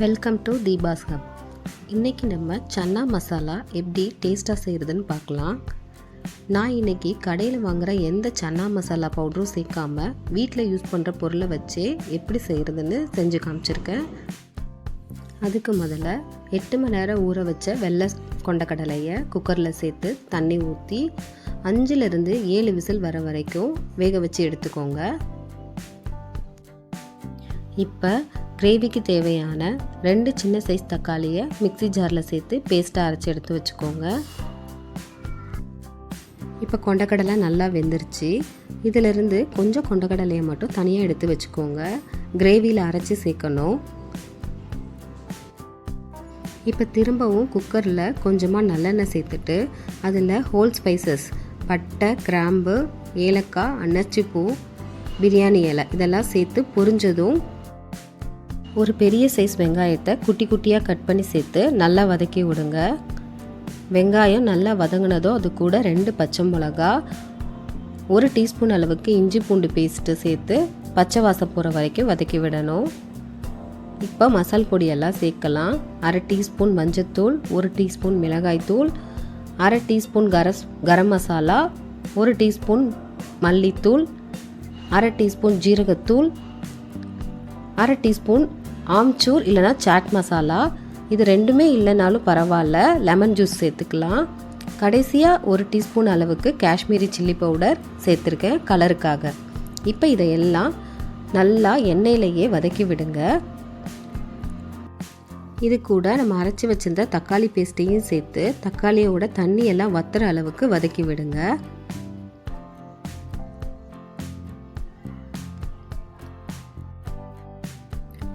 Welcome to Deepa's hub இன்றைக்கி நம்ம சன்னா மசாலா எப்படி டேஸ்ட்டாக செய்கிறதுன்னு பார்க்கலாம். நான் இன்றைக்கி கடையில் வாங்குகிற எந்த சன்னா மசாலா பவுடரும் சேர்க்காமல் வீட்டில் யூஸ் பண்ணுற பொருளை வச்சே எப்படி செய்கிறதுன்னு செஞ்சு காமிச்சிருக்கேன். அதுக்கு முதல்ல எட்டு மணி நேரம் ஊற வச்ச வெள்ளை கொண்டக்கடலையை குக்கரில் சேர்த்து தண்ணி ஊற்றி அஞ்சுலேருந்து ஏழு விசில் வர வரைக்கும் வேக வச்சு எடுத்துக்கோங்க. இப்போ கிரேவிக்கு தேவையான ரெண்டு சின்ன சைஸ் தக்காளியை மிக்ஸி ஜாரில் சேர்த்து பேஸ்ட்டாக அரைச்சி எடுத்து வச்சுக்கோங்க. இப்போ கொண்டக்கடலை நல்லா வெந்துருச்சு. இதிலிருந்து கொஞ்சம் கொண்டக்கடலையை மட்டும் தனியாக எடுத்து வச்சுக்கோங்க. கிரேவியில் அரைச்சி சேர்க்கணும். இப்போ திரும்பவும் குக்கரில் கொஞ்சமாக நல்லெண்ணெய் சேர்த்துட்டு அதில் ஹோல் ஸ்பைசஸ் பட்டை கிராம்பு ஏலக்காய் அன்னச்சிப்பூ பிரியாணி இலை இதெல்லாம் சேர்த்து பொரிஞ்சதும் ஒரு பெரிய சைஸ் வெங்காயத்தை குட்டி குட்டியாக கட் பண்ணி சேர்த்து நல்லா வதக்கி விடுங்க. வெங்காயம் நல்லா வதங்கினதோ அது கூட ரெண்டு பச்சை மிளகா ஒரு டீஸ்பூன் அளவுக்கு இஞ்சி பூண்டு பேஸ்ட்டு சேர்த்து பச்சை வாசம் போகிற வரைக்கும் வதக்கி விடணும். இப்போ மசால் பொடியெல்லாம் சேர்க்கலாம். அரை டீஸ்பூன் மஞ்சத்தூள் ஒரு டீஸ்பூன் மிளகாய்த்தூள் அரை டீஸ்பூன் கரஸ் கரம் மசாலா ஒரு டீஸ்பூன் மல்லித்தூள் அரை டீஸ்பூன் ஜீரகத்தூள் அரை டீஸ்பூன் ஆம்ச்சூர் இல்லைனா சாட் மசாலா. இது ரெண்டுமே இல்லைனாலும் பரவாயில்ல. லெமன் ஜூஸ் சேர்த்துக்கலாம். கடைசியாக ஒரு டீஸ்பூன் அளவுக்கு காஷ்மீரி சில்லி பவுடர் சேர்த்துருக்கேன் கலருக்காக. இப்போ இதையெல்லாம் நல்லா எண்ணெயிலேயே வதக்கி விடுங்க. இது கூட நம்ம அரைச்சி வச்சிருந்த தக்காளி பேஸ்ட்டையும் சேர்த்து தக்காளியோட தண்ணியெல்லாம் வத்துற அளவுக்கு வதக்கி விடுங்க.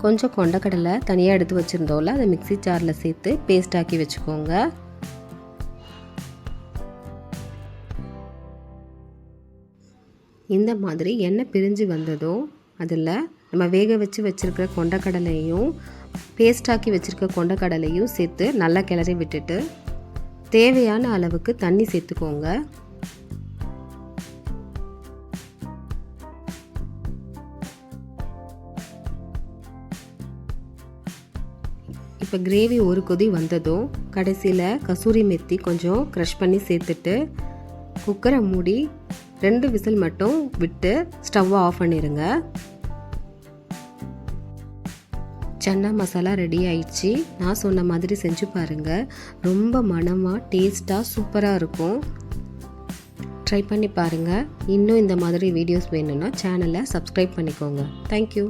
கொஞ்சம் கொண்டக்கடலை தனியாக எடுத்து வச்சுருந்தோம்ல அதை மிக்சி ஜாரில் சேர்த்து பேஸ்ட் ஆக்கி வச்சுக்கோங்க. இந்த மாதிரி எண்ணெய் பிரிஞ்சு வந்ததும் அதில் நம்ம வேக வச்சு வச்சுருக்கிற கொண்டக்கடலையும் பேஸ்டாக்கி வச்சுருக்க கொண்டக்கடலையும் சேர்த்து நல்லா கிளறி விட்டுட்டு தேவையான அளவுக்கு தண்ணி சேர்த்துக்கோங்க. இப்போ கிரேவி ஒரு கொதி வந்ததும் கடைசியில் கசூரி மெத்தி கொஞ்சம் க்ரஷ் பண்ணி சேர்த்துட்டு குக்கரை மூடி ரெண்டு விசில் மட்டும் விட்டு ஸ்டவ்வை ஆஃப் பண்ணிடுங்க சன்னா மசாலா ரெடி ஆயிடுச்சு. நான் சொன்ன மாதிரி செஞ்சு பாருங்கள் ரொம்ப மனமாக டேஸ்ட்டாக சூப்பராக இருக்கும். ட்ரை பண்ணி பாருங்கள் இன்னும் இந்த மாதிரி வீடியோஸ் வேணும்னா சேனலை சப்ஸ்கிரைப் பண்ணிக்கோங்க. தேங்க்யூ